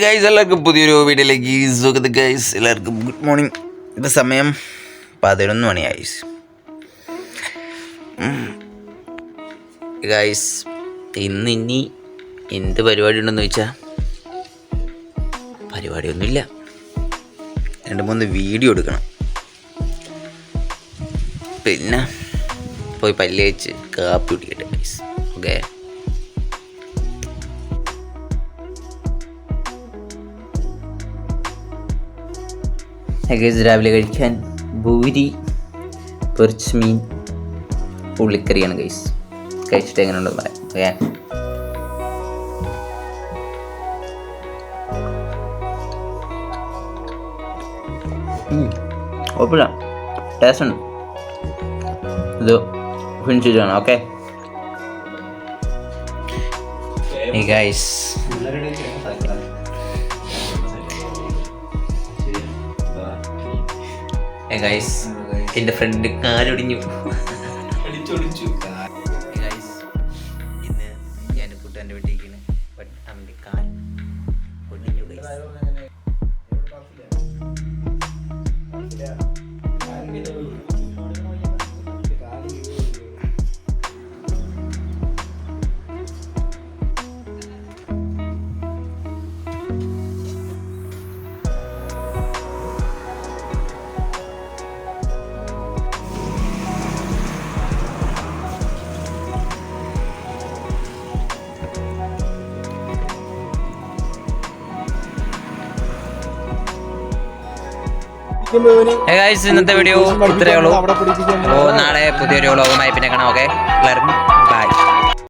Guys എല്ലാവർക്കും പുതിയൊരു വീഡിയോയിലേക്ക് സുഖത്ത് ഗൈസ് എല്ലാവർക്കും ഗുഡ് മോർണിംഗ് ഇപ്പം സമയം പതിനൊന്ന് മണിയായി. ഗൈസ് ഇന്ന് ഇനി എന്ത് പരിപാടി ഉണ്ടെന്ന് ചോദിച്ചാൽ പരിപാടിയൊന്നുമില്ല. രണ്ട് മൂന്ന് വീഡിയോ എടുക്കണം. പിന്നെ പോയി പല്ല് വെച്ച് കാപ്പി കുടിക്കട്ടെ ഗൈസ് ഓക്കെ ഗൈസ് രാവിലെ കഴിക്കാൻ ഭൂരി പൊരിച്ച മീൻ പുള്ളിക്കറിയാണ് ഗൈസ് കഴിച്ചിട്ട് എങ്ങനെയുണ്ടെന്ന് പറയാം. ഓക്കെ കുഴപ്പമില്ല ടേസ്റ്റ് ഉണ്ട്. ഇത് ഫിനിഷ് ചെയ്യണം ഓക്കെ ഗൈസ് ഗൈസ് എന്റെ ഫ്രണ്ട് കാലൊടിഞ്ഞു. Guys, ഇന്ന് ഞാൻ വീട്ടിലേക്കാണ് ബട്ട് അവന്റെ കാൽ ഒടിഞ്ഞു ഗൈസ് ഗൈസ് ഇന്നത്തെ വീഡിയോ ഇത്രയേ ഉള്ളൂ. അപ്പോൾ നാളെ പുതിയൊരു വ്ളോഗുമായി പിന്നെ കാണാം ഓക്കെ എല്ലാവർക്കും